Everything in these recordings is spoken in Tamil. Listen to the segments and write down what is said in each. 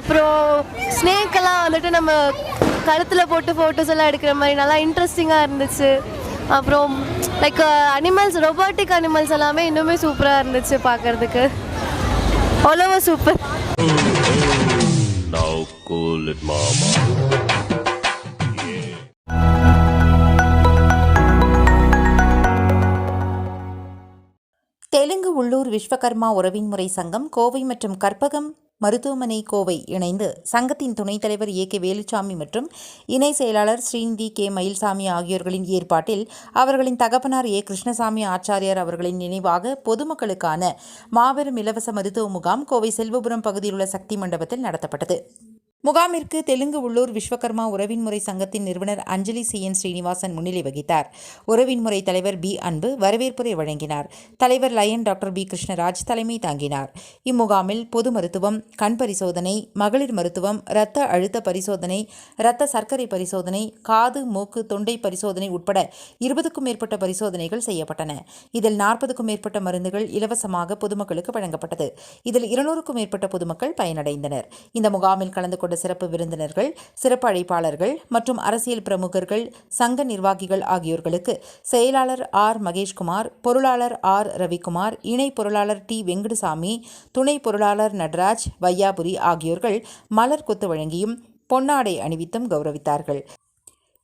அப்புறம் ஸ்னேக் எல்லாம் வந்துட்டு நம்ம கழுத்தில் போட்டு ஃபோட்டோஸ் எல்லாம் எடுக்கிற மாதிரி நல்லா இன்ட்ரெஸ்டிங்காக இருந்துச்சு. அப்புறம் லைக் அனிமல்ஸ் ரொபாட்டிக் அனிமல்ஸ் எல்லாமே இன்னுமே சூப்பராக இருந்துச்சு பார்க்கறதுக்கு. அவ்வளோவா super Now cool it, mama. Telugu உள்ளூர் விஸ்வகர்மா உறவின்முறை சங்கம் கோவை மற்றும் கற்பகம் மருத்துவமனை கோவை இணைந்து சங்கத்தின் துணைத் தலைவர் ஏ கே வேலுச்சாமி மற்றும் இணை செயலாளர் ஸ்ரீநிதி கே மயில்சாமி ஆகியோர்களின் ஏற்பாட்டில் அவர்களின் தகப்பனார் ஏ கிருஷ்ணசாமி ஆச்சாரியார் அவர்களின் நினைவாக பொதுமக்களுக்கான மாபெரும் இலவச மருத்துவ முகாம் கோவை செல்வபுரம் பகுதியில் உள்ள சக்தி மண்டபத்தில் நடத்தப்பட்டது. முகாமிற்கு தெலுங்கு உள்ளூர் விஸ்வகர்மா உறவின்முறை சங்கத்தின் நிறுவனர் அஞ்சலி சி என் ஸ்ரீனிவாசன் முன்னிலை வகித்தார். உறவின்முறை தலைவர் பி அன்பு வரவேற்புரை வழங்கினார். தலைவர் லயன் டாக்டர் பி கிருஷ்ணராஜ் தலைமை தாங்கினார். இம்முகாமில் பொது மருத்துவம் கண் பரிசோதனை மகளிர் மருத்துவம் இரத்த அழுத்த பரிசோதனை இரத்த சர்க்கரை பரிசோதனை காது மூக்கு தொண்டை பரிசோதனை உட்பட இருபதுக்கும் மேற்பட்ட பரிசோதனைகள் செய்யப்பட்டன. இதில் நாற்பதுக்கும் மேற்பட்ட மருந்துகள் இலவசமாக பொதுமக்களுக்கு வழங்கப்பட்டது. இதில் இருநூறுக்கும் மேற்பட்ட பொதுமக்கள் பயனடைந்தனர். இந்த முகாமில் கலந்து கொண்ட சிறப்பு விருந்தினர்கள் சிறப்பு அழைப்பாளர்கள் மற்றும் அரசியல் பிரமுகர்கள் சங்க நிர்வாகிகள் ஆகியோர்களுக்கு செயலாளர் ஆர். மகேஷ்குமார் பொருளாளர் ஆர். ரவிக்குமார் இணை பொருளாளர் டி. வெங்கடசாமி துணை பொருளாளர் நடராஜ் வையாபுரி ஆகியோர்கள் மலர் கொத்து வழங்கியும் பொன்னாடை அணிவித்தும் கௌரவித்தார்கள்.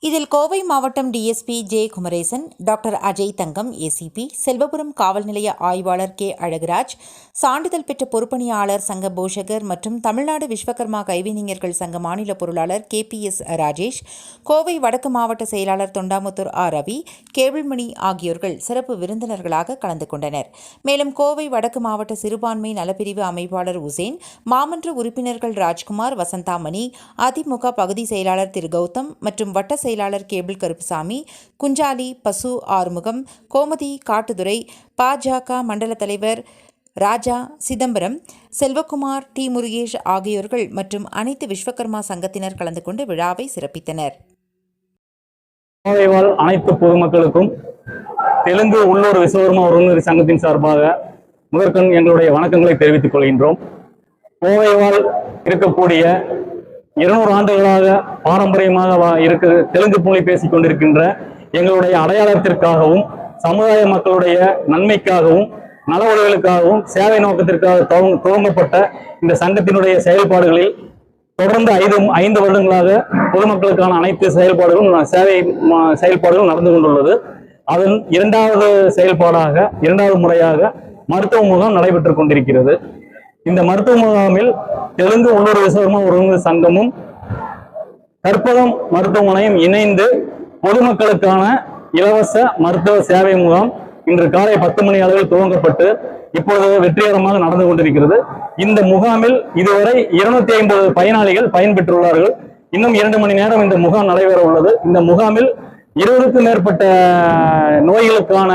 இதில் கோவை மாவட்டம் DSP J Kumaresan doctor Ajay Thangam ACP Selvapuram காவல் நிலைய ஆய்வாளர் கே. அழகுராஜ் சான்றிதழ் பெற்ற பொறுப்பணியாளர் சங்க போஷகர் மற்றும் தமிழ்நாடு விஸ்வகர்மா கைவினைஞர்கள் சங்க மாநில பொருளாளர் K. P. S. Rajesh Kovai வடக்கு மாவட்ட செயலாளர் தொண்டாமுத்தூர் ஆர். ரவி கேபிள்மணி ஆகியோர்கள் சிறப்பு விருந்தினர்களாக கலந்து கொண்டனர். மேலும் கோவை வடக்கு மாவட்ட சிறுபான்மை நலப்பிரிவு அமைப்பாளர் உசேன் மாமன்ற உறுப்பினர்கள் ராஜ்குமார் வசந்தாமணி அதிமுக பகுதி செயலாளர் திரு கௌதம் மற்றும் வட்ட செயலாளர் செயலாளர் கேபிள் கருப்புசாமி குஞ்சாலி பசு ஆறுமுகம் கோமதி காட்டுதுரை பாஜக மண்டல தலைவர் ராஜா சிதம்பரம் செல்வகுமார் டி. முருகேஷ் ஆகியோர்கள் மற்றும் அனைத்து விஸ்வகர்மா சங்கத்தினர் கலந்து கொண்டு விழாவை சிறப்பித்தனர். அனைத்து பொதுமக்களுக்கும் தெலுங்கு உள்ளூர் விஸ்வகர்மா உறவினர் சங்கத்தின் சார்பாக முதற்கண் எங்களுடைய வணக்கங்களை தெரிவித்துக் கொள்கின்றோம். கோவைவால் இருக்கக்கூடிய இருநூறு ஆண்டுகளாக பாரம்பரியமாக வா- இருக்க தெலுங்கு மொழி பேசிக் கொண்டிருக்கின்ற எங்களுடைய அடையாளத்திற்காகவும் சமுதாய மக்களுடைய நன்மைக்காகவும் நலவழிகளுக்காகவும் சேவை நோக்கத்திற்காக துவங்கப்பட்ட இந்த சங்கத்தினுடைய செயல்பாடுகளில் தொடர்ந்து ஐந்து ஐந்து வருடங்களாக பொதுமக்களுக்கான அனைத்து செயல்பாடுகளும் சேவை செயல்பாடுகளும் நடந்து கொண்டுள்ளது. அதன் இரண்டாவது செயல்பாடாக இரண்டாவது முறையாக மருத்துவ முகாம் நடைபெற்றுக் கொண்டிருக்கிறது. இந்த மருத்துவ முகாமில் தெலுங்கு உள்ளூர் விஸ்வகர்மா உறவு சங்கமும் கற்பகம் மருத்துவமனையும் இணைந்து பொதுமக்களுக்கான இலவச மருத்துவ சேவை முகாம் இன்று காலை பத்து மணி அளவில் துவங்கப்பட்டு இப்பொழுது வெற்றிகரமாக நடந்து கொண்டிருக்கிறது. இந்த முகாமில் இதுவரை இருநூத்தி ஐம்பது பயனாளிகள் பயன்பெற்றுள்ளார்கள். இன்னும் இரண்டு மணி நேரம் இந்த முகாம் நடைபெற உள்ளது. இந்த முகாமில் இருபதுக்கும் மேற்பட்ட நோய்களுக்கான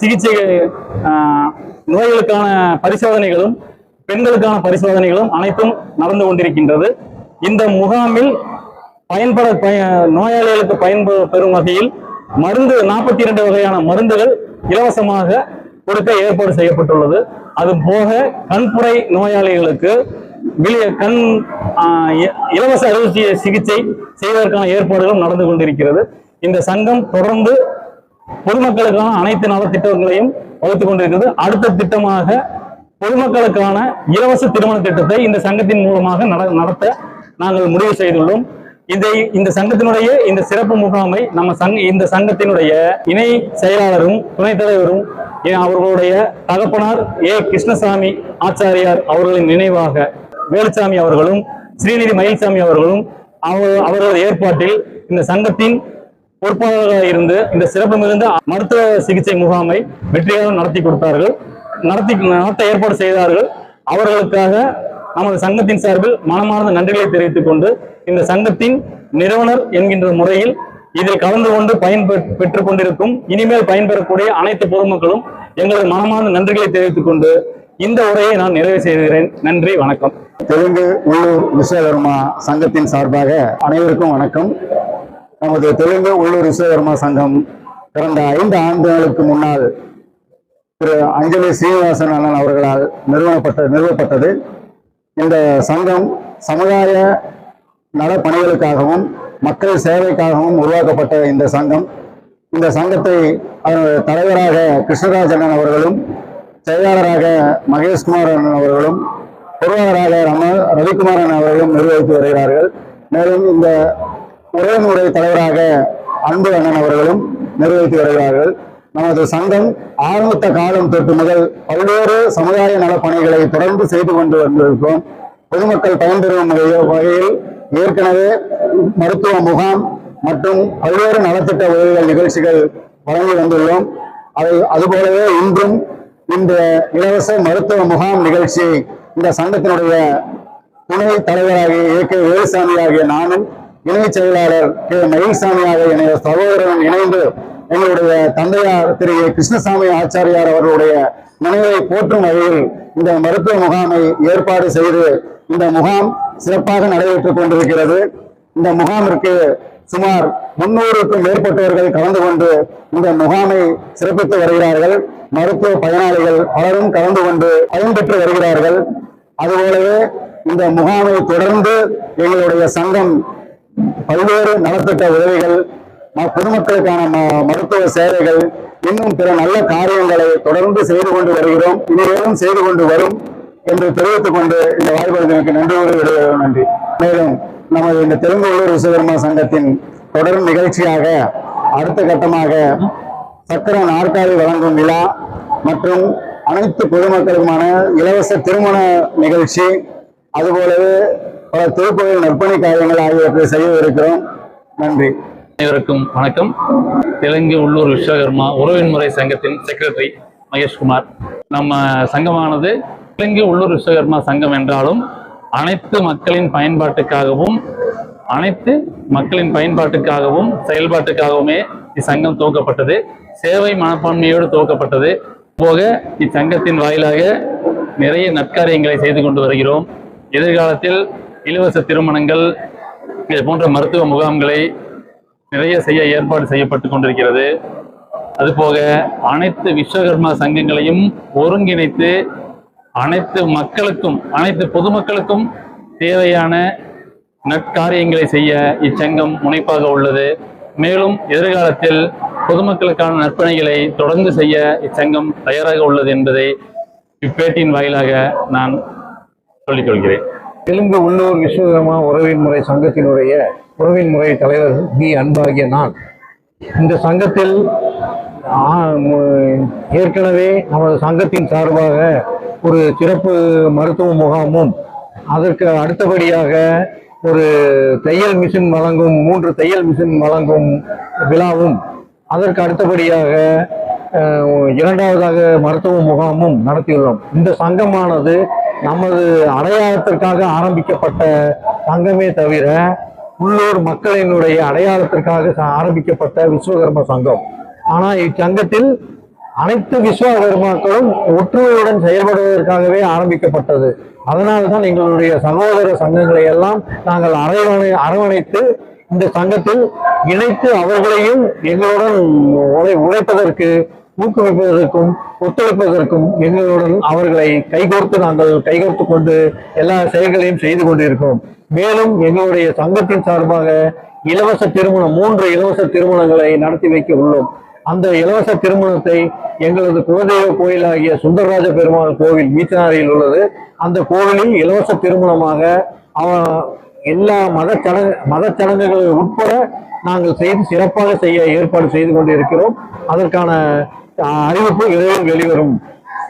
சிகிச்சை நோய்களுக்கான பரிசோதனைகளும் பெண்களுக்கான பரிசோதனைகளும் அனைத்தும் நடந்து கொண்டிருக்கின்றது. இந்த முகாமில் பயன்பட பய- நோயாளிகளுக்கு பயன்ப பெறும் வகையில் மருந்து நாற்பத்தி இரண்டு வகையான மருந்துகள் இலவசமாக கொடுக்க ஏற்பாடு செய்யப்பட்டுள்ளது. அது போக கண்புரை நோயாளிகளுக்கு வெளியே கண் இ- இலவச அறுவை சிகிச்சை செய்வதற்கான ஏற்பாடுகளும் நடந்து கொண்டிருக்கிறது. இந்த சங்கம் தொடர்ந்து பொதுமக்களுக்கான அனைத்து நலத்திட்டங்களையும் வகுத்துக் கொண்டிருக்கிறது. அடுத்த திட்டமாக பொதுமக்களுக்கான இலவச திருமண திட்டத்தை இந்த சங்கத்தின் மூலமாக நட- நடத்த நாங்கள் முடிவு செய்துள்ளோம். இதை இந்த சங்கத்தினுடைய இந்த சிறப்பு முகாமை நம்ம சங்க இந்த சங்கத்தினுடைய இணை செயலாளரும் துணைத் தலைவரும் அவர்களுடைய தகப்பனார் ஏ கிருஷ்ணசாமி ஆச்சாரியார் அவர்களின் நினைவாக வேலுசாமி அவர்களும் ஸ்ரீநிதி மயில்சாமி அவர்களும் அவர்களது ஏற்பாட்டில் இந்த சங்கத்தின் பொறுப்பாளராக இருந்து இந்த சிறப்பு மிகுந்த மருத்துவ சிகிச்சை முகாமை வெற்றியாக நடத்தி கொடுத்தார்கள். நடத்தி நடத்த ஏற்பாடு செய்தார்கள். அவர்களுக்காக நமது சங்கத்தின் சார்பில் மனமார்ந்த நன்றிகளை தெரிவித்துக் கொண்டு இந்த சங்கத்தின் நிறுவனர் என்கின்ற முறையில் இதில் கலந்து கொண்டு பயன் பெற்றுக் கொண்டிருக்கும் இனிமேல் பயன்பெறக்கூடிய அனைத்து பொதுமக்களும் எங்களது மனமார்ந்த நன்றிகளை தெரிவித்துக் கொண்டு இந்த உரையை நான் நிறைவு செய்கிறேன். நன்றி வணக்கம். தெலுங்கு உள்ளூர் விஸ்வகர்மா சங்கத்தின் சார்பாக அனைவருக்கும் வணக்கம். நமது தெலுங்கு உள்ளூர் விஸ்வகர்மா சங்கம் கடந்த ஐந்து ஆண்டுகளுக்கு முன்னால் திரு அஞ்சலி சீனிவாசன் அண்ணன் அவர்களால் நிறுவனப்பட்ட நிறுவப்பட்டது. இந்த சங்கம் சமுதாய நலப்பணிகளுக்காகவும் மக்கள் சேவைக்காகவும் உருவாக்கப்பட்ட இந்த சங்கம். இந்த சங்கத்தை அதனுடைய தலைவராக கிருஷ்ணராஜன் அவர்களும் செயலாளராக மகேஷ்குமாரன் அவர்களும் பொருளாளராக ரம ரவிக்குமாரன் அவர்களும் நிர்வகித்து வருகிறார்கள். மேலும் இந்த உறவுமுறை தலைவராக அன்பு அண்ணன் அவர்களும் நிர்வகித்து வருகிறார்கள். நமது சங்கம் ஆரம்பித்த காலம் தொட்டு முதல் பல்வேறு சமுதாய நல பணிகளை தொடர்ந்து செய்து கொண்டு வந்திருக்கிறோம். பொதுமக்கள் பயன்பெறும் வகையில் வகையில் ஏற்கனவே மருத்துவ முகாம் மற்றும் பல்வேறு நலத்திட்ட உதவிகள் நிகழ்ச்சிகள் வழங்கி வந்துள்ளோம். அதை அதுபோலவே இன்றும் இந்த இலவச மருத்துவ முகாம் நிகழ்ச்சி இந்த சங்கத்தினுடைய துணை தலைவராகிய ஏ. கே. வேலுசாமி ஆகிய நானும் இணை செயலாளர் கே. மயில்சாமி ஆகிய என்னுடைய சகோதரன் இணைந்து எங்களுடைய தந்தையார் திரு கிருஷ்ணசாமி ஆச்சாரியார் அவர்களுடைய நினைவை போற்றும் வகையில் இந்த மருத்துவ முகாமை ஏற்பாடு செய்து இந்த முகாம் சிறப்பாக நடைபெற்றுக் கொண்டிருக்கிறது. இந்த முகாமிற்கு சுமார் முன்னூறுக்கும் மேற்பட்டவர்கள் கலந்து கொண்டு இந்த முகாமை சிறப்பித்து வருகிறார்கள். மருத்துவ பயனாளிகள் பலரும் கலந்து கொண்டு பயன்பெற்று வருகிறார்கள். அதுபோலவே இந்த முகாமை தொடர்ந்து எங்களுடைய சங்கம் பல்வேறு நலத்திட்ட உதவிகள் பொதுமக்களுக்கான ம- மருத்துவ சேவைகள் இன்னும் பிற நல்ல காரியங்களை தொடர்ந்து செய்து கொண்டு வருகிறோம். இனிமேலும் செய்து கொண்டு வரும் என்று தெரிவித்துக் கொண்டு இந்த வாய்ப்பு எனக்கு நன்றி கூறி நன்றி. மேலும் நமது இந்த தெலுங்கு உள்ளூர் விஸ்வகர்மா சங்கத்தின் தொடர் நிகழ்ச்சியாக அடுத்த கட்டமாக சக்கர நாற்காலி வழங்கும் விழா மற்றும் அனைத்து பொதுமக்களுக்குமான இலவச திருமண நிகழ்ச்சி அதுபோலவே பல திருப்பதில் நற்பணி காரியங்கள் ஆகியவற்றை செய்ய இருக்கிறோம். நன்றி. அனைவருக்கும் வணக்கம். தெலுங்கு உள்ளூர் விஸ்வகர்மா உறவின் முறை சங்கத்தின் செக்ரட்டரி மகேஷ்குமார் நம்ம சங்கமானது தெலுங்கு உள்ளூர் விஸ்வகர்மா சங்கம் என்றாலும் அனைத்து மக்களின் பயன்பாட்டுக்காகவும் அனைத்து மக்களின் பயன்பாட்டுக்காகவும் செயல்பாட்டுக்காகவுமே இச்சங்கம் துவக்கப்பட்டது. சேவை மனப்பான்மையோடு துவக்கப்பட்டது. போக இச்சங்கத்தின் வாயிலாக நிறைய நற்காரியங்களை செய்து கொண்டு வருகிறோம். எதிர்காலத்தில் இலவச திருமணங்கள் இது போன்ற மருத்துவ முகாம்களை நிறைய செய்ய ஏற்பாடு செய்யப்பட்டு கொண்டிருக்கிறது. அதுபோக அனைத்து விஸ்வகர்மா சங்கங்களையும் ஒருங்கிணைத்து அனைத்து மக்களுக்கும் அனைத்து பொதுமக்களுக்கும் தேவையான நற்காரியங்களை செய்ய இச்சங்கம் முனைப்பாக உள்ளது. மேலும் எதிர்காலத்தில் பொதுமக்களுக்கான நற்பணிகளை தொடர்ந்து செய்ய இச்சங்கம் தயாராக உள்ளது என்பதை இப்பேட்டியின் வாயிலாக நான் சொல்லிக் கொள்கிறேன். தெலுங்கு உள்ளூர் விஸ்வகர்மா உறவின் முறை சங்கத்தினுடைய உறவின் முறை தலைவர் பி. அன்பாகிய நான். இந்த சங்கத்தில் ஏற்கனவே நமது சங்கத்தின் சார்பாக ஒரு சிறப்பு மருத்துவ முகாமும் அதற்கு அடுத்தபடியாக ஒரு தையல் மிஷின் வழங்கும் மூன்று தையல் மிஷின் வழங்கும் விழாவும் அதற்கு அடுத்தபடியாக இரண்டாவதாக மருத்துவ முகாமும் நடத்தியுள்ளோம். இந்த சங்கமானது நமது அடையாளத்திற்காக ஆரம்பிக்கப்பட்ட சங்கமே தவிர உள்ளூர் மக்களினுடைய அடையாளத்திற்காக ச- ஆரம்பிக்கப்பட்ட விஸ்வகர்ம சங்கம். ஆனால் இச்சங்கத்தில் அனைத்து விஸ்வகர்மாக்களும் ஒற்றுமையுடன் செயல்படுவதற்காகவே ஆரம்பிக்கப்பட்டது. அதனால்தான் எங்களுடைய சகோதர சங்கங்களை எல்லாம் நாங்கள் அரவணை அரவணைத்து இந்த சங்கத்தில் இணைத்து அவர்களையும் எங்களுடன் உழை உழைப்பதற்கு ஊக்குவிப்பதற்கும் ஒத்துழைப்பதற்கும் எங்களுடன் அவர்களை கைகோர்த்து நாங்கள் கைகோர்த்து கொண்டு எல்லா செயல்களையும் செய்து கொண்டிருக்கிறோம். மேலும் எங்களுடைய சங்கத்தின் சார்பாக இலவச திருமணம் மூன்று இலவச திருமணங்களை நடத்தி வைக்க உள்ளோம். அந்த இலவச திருமணத்தை எங்களது குலதெய்வ கோயிலாகிய சுந்தரராஜ பெருமாள் கோவில் மீச்சனாரியில் உள்ளது. அந்த கோவிலில் இலவச திருமணமாக எல்லா மத சடங்கு மத சடங்குகள் உட்பட நாங்கள் செய்து சிறப்பாக செய்ய ஏற்பாடு செய்து கொண்டிருக்கிறோம். அதற்கான அறிவிப்பு விரைவில் வெளிவரும்.